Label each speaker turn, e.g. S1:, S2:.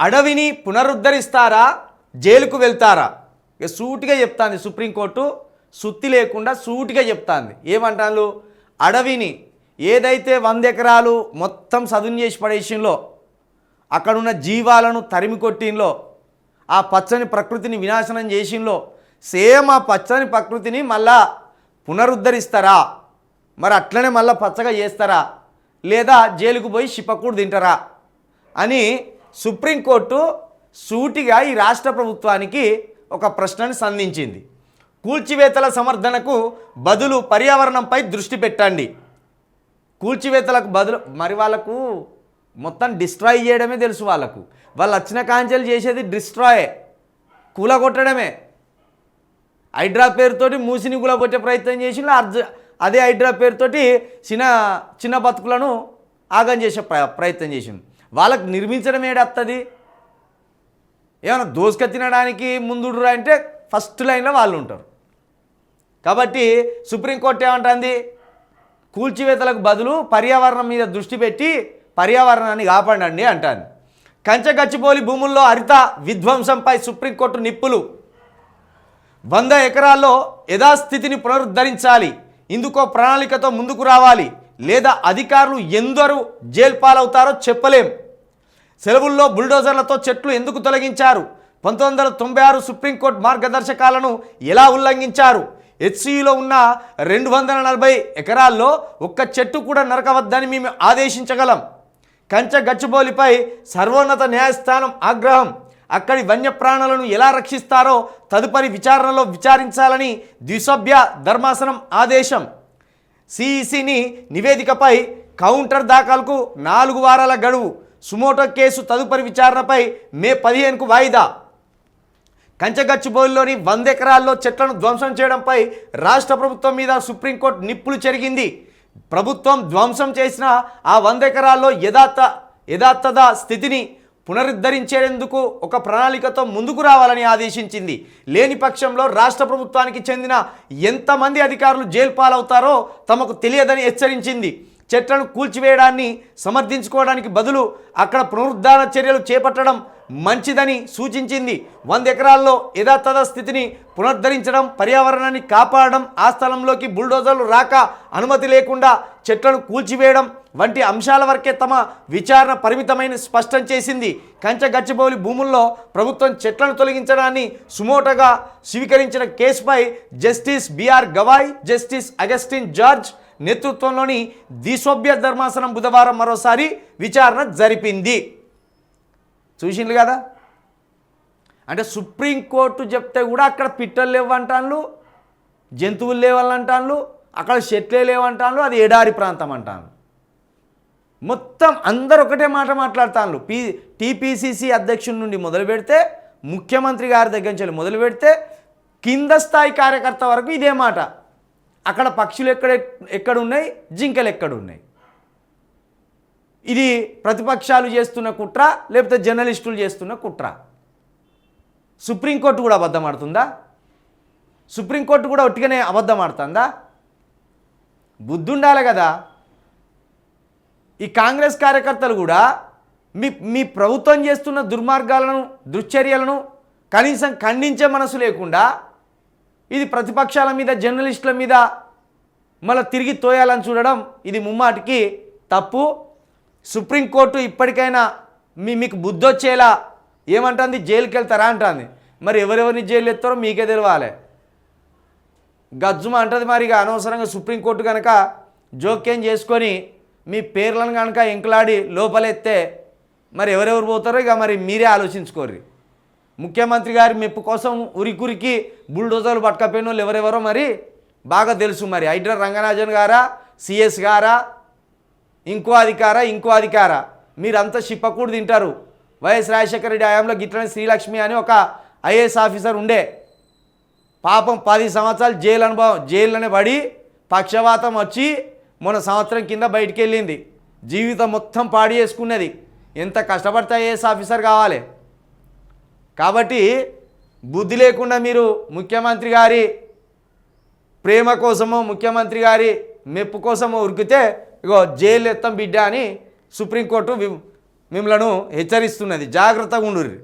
S1: అడవిని పునరుద్ధరిస్తారా? జైలుకు వెళ్తారా? ఇక సూటిగా చెప్తాంది సుప్రీంకోర్టు. సుత్తి లేకుండా సూటిగా చెప్తాంది. ఏమంటాను అడవిని ఏదైతే వంద ఎకరాలు మొత్తం సదును చేసి పడేసింలో అక్కడున్న జీవాలను తరిమి కొట్టింలో ఆ పచ్చని ప్రకృతిని వినాశనం చేసింలో సేమ్ ఆ పచ్చని ప్రకృతిని మళ్ళా పునరుద్ధరిస్తారా? మరి అట్లనే మళ్ళీ పచ్చగా చేస్తారా? లేదా జైలుకు పోయి చిప్పకూడు తింటారా? అని సుప్రీంకోర్టు సూటిగా ఈ రాష్ట్ర ప్రభుత్వానికి ఒక ప్రశ్నను సంధించింది. కూల్చివేతల సమర్థనకు బదులు పర్యావరణంపై దృష్టి పెట్టండి. కూల్చివేతలకు బదులు మరి వాళ్ళకు మొత్తం డిస్ట్రాయ్ చేయడమే తెలుసు వాళ్ళకు. వాళ్ళు వచ్చిన కాంచెలు చేసేది డిస్ట్రాయే కూలగొట్టడమే. హైడ్రా పేరుతోటి మూసిని కూలగొట్టే ప్రయత్నం చేసి అర్జ అదే హైడ్రా పేరుతోటి చిన్న చిన్న బతుకులను ఆగం చేసే ప్ర ప్రయత్నం చేసింది వాళ్ళకి నిర్మించడం ఏడత్తది ఏమైనా దోసుక తినడానికి ముందుడురా అంటే ఫస్ట్ లైన్లో వాళ్ళు ఉంటారు. కాబట్టి సుప్రీంకోర్టు ఏమంటుంది? కూల్చివేతలకు బదులు పర్యావరణం మీద దృష్టి పెట్టి పర్యావరణాన్ని కాపాడండి అంటాను కంచగచ్చిపోలి భూముల్లో హరిత విధ్వంసంపై సుప్రీంకోర్టు నిప్పులు. వంద ఎకరాల్లో యథాస్థితిని పునరుద్ధరించాలి. ఇందుకో ప్రణాళికతో ముందుకు రావాలి. లేదా అధికారులు ఎందరు జైలు పాలవుతారో చెప్పలేం. సెలవుల్లో బుల్డోజర్లతో చెట్లు ఎందుకు తొలగించారు? పంతొమ్మిది వందల తొంభై ఆరు సుప్రీంకోర్టు మార్గదర్శకాలను ఎలా ఉల్లంఘించారు? హెచ్సియులో ఉన్న రెండు వందల నలభై ఎకరాల్లో ఒక్క చెట్టు కూడా నరకవద్దని మేము ఆదేశించగలం. కంచె గచ్చిబౌలిపై సర్వోన్నత న్యాయస్థానం ఆగ్రహం. అక్కడి వన్యప్రాణులను ఎలా రక్షిస్తారో తదుపరి విచారణలో విచారించాలని ద్విసభ్య ధర్మాసనం ఆదేశం. సిఈసిని నివేదికపై కౌంటర్ దాఖలకు నాలుగు వారాల గడువు. సుమోటో కేసు తదుపరి విచారణపై మే పదిహేనుకు వాయిదా. కంచగచ్చిబౌలిలోని వంద ఎకరాల్లో చెట్లను ధ్వంసం చేయడంపై రాష్ట్ర ప్రభుత్వం మీద సుప్రీంకోర్టు నిప్పులు చెరిగింది. ప్రభుత్వం ధ్వంసం చేసిన ఆ వంద ఎకరాల్లో యథార్థ యథార్థత స్థితిని పునరుద్ధరించేందుకు ఒక ప్రణాళికతో ముందుకు రావాలని ఆదేశించింది. లేని పక్షంలో రాష్ట్ర ప్రభుత్వానికి చెందిన ఎంతమంది అధికారులు జైలు పాలవుతారో తమకు తెలియదని హెచ్చరించింది. చెట్లను కూల్చివేయడాన్ని సమర్థించుకోవడానికి బదులు అక్కడ పునరుద్ధరణ చర్యలు చేపట్టడం మంచిదని సూచించింది. వంద ఎకరాల్లో యథాతథ స్థితిని పునరుద్ధరించడం పర్యావరణాన్ని కాపాడడం ఆ స్థలంలోకి బుల్డోజర్లు రాక అనుమతి లేకుండా చెట్లను కూల్చివేయడం వంటి అంశాల వరకే తమ విచారణ పరిమితమైన స్పష్టం చేసింది. కంచె గచ్చిబౌలి భూముల్లో ప్రభుత్వం చెట్లను తొలగించడాన్ని సుమోటగా స్వీకరించిన కేసుపై justice BR Gavai justice Augustine George నేతృత్వంలోని దిశోభ్య ధర్మాసనం బుధవారం మరోసారి విచారణ జరిపింది. చూసిండ్రు కదా? అంటే సుప్రీంకోర్టు చెప్తే కూడా అక్కడ పిట్టలు లేవంటాను జంతువులు లేవాలంటాను అక్కడ చెట్లే లేవంటాను అది ఎడారి ప్రాంతం అంటాను మొత్తం అందరు ఒకటే మాట మాట్లాడతాను పీ టీపీసీసీ అధ్యక్షుడి నుండి మొదలు పెడితే ముఖ్యమంత్రి గారి దగ్గర నుంచి మొదలు పెడితే కింద స్థాయి కార్యకర్త వరకు ఇదే మాట. అక్కడ పక్షులు ఎక్కడ ఎక్కడ ఉన్నాయి జింకలు ఎక్కడున్నాయి? ఇది ప్రతిపక్షాలు చేస్తున్న కుట్ర లేకపోతే జర్నలిస్టులు చేస్తున్న కుట్ర. సుప్రీంకోర్టు కూడా అబద్ధం ఆడుతుందా? సుప్రీంకోర్టు కూడా ఒట్టిగానే అబద్ధం ఆడుతుందా? బుద్ధుండాలి కదా. ఈ కాంగ్రెస్ కార్యకర్తలు కూడా మీ మీ ప్రభుత్వం చేస్తున్న దుర్మార్గాలను దుశ్చర్యలను కనీసం ఖండించే మనసు లేకుండా ఇది ప్రతిపక్షాల మీద జర్నలిస్టుల మీద మళ్ళీ తిరిగి తోయాలని చూడడం ఇది ముమ్మాటికి తప్పు. సుప్రీంకోర్టు ఇప్పటికైనా మీ మీకు బుద్ధి వచ్చేలా ఏమంటుంది? జైలుకి వెళ్తారా అంటుంది. మరి ఎవరెవరిని జైలు ఎత్తారో మీకే తెలవాలి. గజ్జుమ అంటది మరి ఇక అనవసరంగా సుప్రీంకోర్టు కనుక జోక్యం చేసుకొని మీ పేర్లను కనుక ఎంకలాడి లోపలెత్తే మరి ఎవరెవరు పోతారో ఇక మరి మీరే ఆలోచించుకోర్రి. ముఖ్యమంత్రి గారి మెప్పు కోసం ఉరికురికి బుల్డోజర్లు పట్టుకపోయిన వాళ్ళు ఎవరెవరో మరి బాగా తెలుసు మరి. హైడ్రా రంగనాథన్ గారా సిఎస్ గారా ఇంకో అధికార ఇంకో అధికార. మీరంతా షిప్పకూడు తింటారు. వైఎస్ రాజశేఖర రెడ్డి హయాంలో గిట్లనే శ్రీలక్ష్మి అని ఒక ఐఏఎస్ ఆఫీసర్ ఉండే. పాపం పది సంవత్సరాలు జైలు అనుభవం జైల్లోనే పడి పక్షవాతం వచ్చి మొన్న సంవత్సరం కింద బయటికి వెళ్ళింది జీవితం మొత్తం పాడు చేసుకున్నది. ఎంత కష్టపడితే ఐఏఎస్ ఆఫీసర్ కావాలి. కాబట్టి బుద్ధి లేకుండా మీరు ముఖ్యమంత్రి గారి ప్రేమ కోసమో ముఖ్యమంత్రి గారి మెప్పు కోసమో ఉరికితే ఇగో జైలు ఎత్తం బిడ్డ అని సుప్రీంకోర్టు మిమ్మలను హెచ్చరిస్తున్నది. జాగ్రత్తగా ఉండుర్రి.